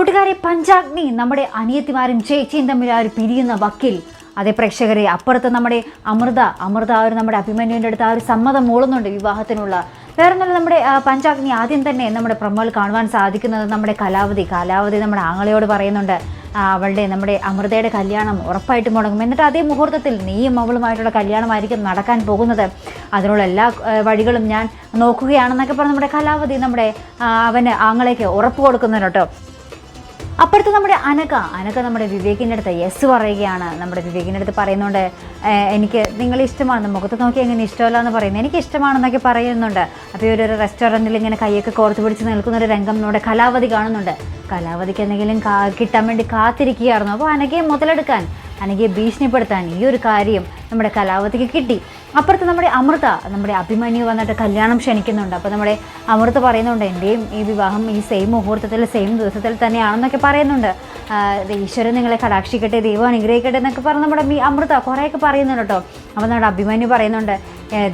കൂട്ടുകാരെ പഞ്ചാഗ്നി നമ്മുടെ അനിയത്തിമാരും ചേച്ചിയും തമ്മിൽ ആ ഒരു പിരിയുന്ന വക്കിൽ. അതേ പ്രേക്ഷകരെ അപ്പുറത്ത് നമ്മുടെ അമൃത അമൃത ആ ഒരു നമ്മുടെ അഭിമന്യുവിന്റെ അടുത്ത് ആ ഒരു സമ്മതം മൂളുന്നുണ്ട് വിവാഹത്തിനുള്ള. വേറെ നല്ല നമ്മുടെ പഞ്ചാഗ്നി ആദ്യം തന്നെ നമ്മുടെ പ്രമോൽ കാണുവാൻ സാധിക്കുന്നത് നമ്മുടെ കലാവധി കലാവതി നമ്മുടെ ആങ്ങളയോട് പറയുന്നുണ്ട് അവളുടെ നമ്മുടെ അമൃതയുടെ കല്യാണം ഉറപ്പായിട്ട് മുടങ്ങും. എന്നിട്ട് അതേ മുഹൂർത്തത്തിൽ നീയും അവളുമായിട്ടുള്ള കല്യാണമായിരിക്കും നടക്കാൻ പോകുന്നത്. അതിനുള്ള എല്ലാ വഴികളും ഞാൻ നോക്കുകയാണെന്നൊക്കെ പറഞ്ഞ് നമ്മുടെ കലാവധി നമ്മുടെ അവന് ആങ്ങളേക്ക് ഉറപ്പ് കൊടുക്കുന്നുണ്ട് അപ്പുറത്ത് നമ്മുടെ അനക അനക നമ്മുടെ വിവേകിന്റെ അടുത്ത് യെസ് പറയുകയാണ്. നമ്മുടെ വിവേകിന്റെ അടുത്ത് പറയുന്നുണ്ട് "ഏഹ്, എനിക്ക് നിങ്ങൾ ഇഷ്ടമാണ് മുഖത്ത് നോക്കി എങ്ങനെ ഇഷ്ടമല്ല എന്ന് പറയുന്നത് എനിക്ക് ഇഷ്ടമാണെന്നൊക്കെ പറയുന്നുണ്ട്. അപ്പോൾ ഈ ഒരു റെസ്റ്റോറന്റിൽ ഇങ്ങനെ കൈയൊക്കെ കോർത്ത് പിടിച്ച് നിൽക്കുന്ന ഒരു രംഗം നമ്മുടെ കലാവധി കാണുന്നുണ്ട്. കലാവധിക്ക് എന്തെങ്കിലും കിട്ടാൻ വേണ്ടി കാത്തിരിക്കുകയായിരുന്നു. അപ്പോൾ അനകയെ മുതലെടുക്കാൻ അനകയെ ഭീഷണിപ്പെടുത്താൻ ഈ ഒരു കാര്യം നമ്മുടെ കലാവധിക്ക് കിട്ടി. അപ്പുറത്ത് നമ്മുടെ അമൃത നമ്മുടെ അഭിമന്യു വന്നിട്ട് കല്യാണം ക്ഷണിക്കുന്നുണ്ട്. അപ്പോൾ നമ്മുടെ അമൃത പറയുന്നുണ്ട് എന്റെയും ഈ വിവാഹം ഈ സെയിം മുഹൂർത്തത്തിൽ സെയിം ദിവസത്തിൽ തന്നെയാണെന്നൊക്കെ പറയുന്നുണ്ട്. ഈശ്വരൻ നിങ്ങളെ കടാക്ഷിക്കട്ടെ ദൈവം അനുഗ്രഹിക്കട്ടെ എന്നൊക്കെ പറഞ്ഞ് നമ്മുടെ ഈ അമൃത കുറേയൊക്കെ പറയുന്നുണ്ട് കേട്ടോ. അപ്പോൾ നമ്മുടെ അഭിമന്യു പറയുന്നുണ്ട്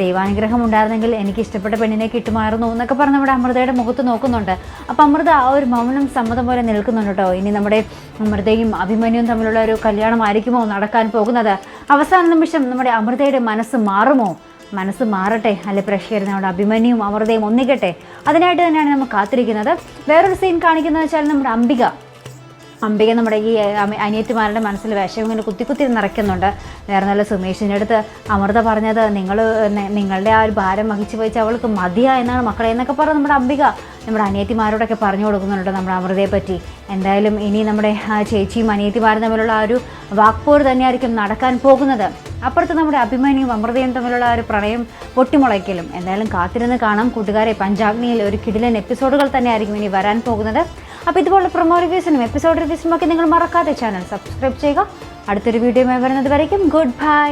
ദൈവാനുഗ്രഹം ഉണ്ടായിരുന്നെങ്കിൽ എനിക്ക് ഇഷ്ടപ്പെട്ട പെണ്ണിനെ കിട്ടുമായിരുന്നു എന്നൊക്കെ പറഞ്ഞ് നമ്മുടെ അമൃതയുടെ മുഖത്ത് നോക്കുന്നുണ്ട്. അപ്പോൾ അമൃത ആ ഒരു മൗനം സമ്മതം പോലെ നിൽക്കുന്നുണ്ട് കേട്ടോ. ഇനി നമ്മുടെ അമൃതയും അഭിമന്യുവും തമ്മിലുള്ള ഒരു കല്യാണമായിരിക്കുമോ നടക്കാൻ പോകുന്നത്? അവസാന നിമിഷം നമ്മുടെ അമൃതയുടെ മനസ്സ് മാറുമോ? മനസ്സ് മാറട്ടെ. അല്ലെ പ്രേക്ഷകർ അഭിമന്യും അമൃതയും ഒന്നിക്കട്ടെ. അതിനായിട്ട് തന്നെയാണ് നമ്മൾ കാത്തിരിക്കുന്നത്. വേറൊരു സീൻ കാണിക്കുന്നത് വെച്ചാൽ നമ്മുടെ അംബിക. അംബിക നമ്മുടെ ഈ അനിയത്തിമാരുടെ മനസ്സിൽ വിഷം ഇങ്ങനെ കുത്തി കുത്തി നിറയ്ക്കുന്നുണ്ട്. വേറെ നല്ല സുമേഷിന്റെ അടുത്ത് അമൃത പറഞ്ഞത് നിങ്ങൾ നിങ്ങളുടെ ആ ഒരു ഭാരം വഹിച്ചു വെച്ച് അവൾക്ക് മതിയാ എന്നാണ് മക്കളെ എന്നൊക്കെ പറഞ്ഞ് നമ്മുടെ അംബിക നമ്മുടെ അനിയത്തിമാരോടൊക്കെ പറഞ്ഞു കൊടുക്കുന്നുണ്ട് നമ്മുടെ അമൃതയെ പറ്റി. എന്തായാലും ഇനി നമ്മുടെ ചേച്ചി ചേച്ചിയും അനിയത്തിമാരും തമ്മിലുള്ള ആ ഒരു വാക്പോർ തന്നെയായിരിക്കും നടക്കാൻ പോകുന്നത്. അപ്പുറത്ത് നമ്മുടെ അഭിമാനിയും അമൃതയും തമ്മിലുള്ള ആ ഒരു പ്രണയം പൊട്ടിമുളയ്ക്കലും. എന്തായാലും കാത്തിരുന്ന് കാണാം. കൂട്ടുകാരെ പഞ്ചാഗ്നിയിൽ ഒരു കിടിലൻ എപ്പിസോഡുകൾ തന്നെയായിരിക്കും ഇനി വരാൻ പോകുന്നത്. അപ്പോൾ ഇതുപോലെ പ്രൊമോ റിവ്യൂസിനും എപ്പിസോഡ് റിവ്യൂസിനും ഒക്കെ നിങ്ങൾ മറക്കാതെ ചാനൽ സബ്സ്ക്രൈബ് ചെയ്യുക. അടുത്തൊരു വീഡിയോയുമായി വരുന്നത് വരയ്ക്കും. Good bye.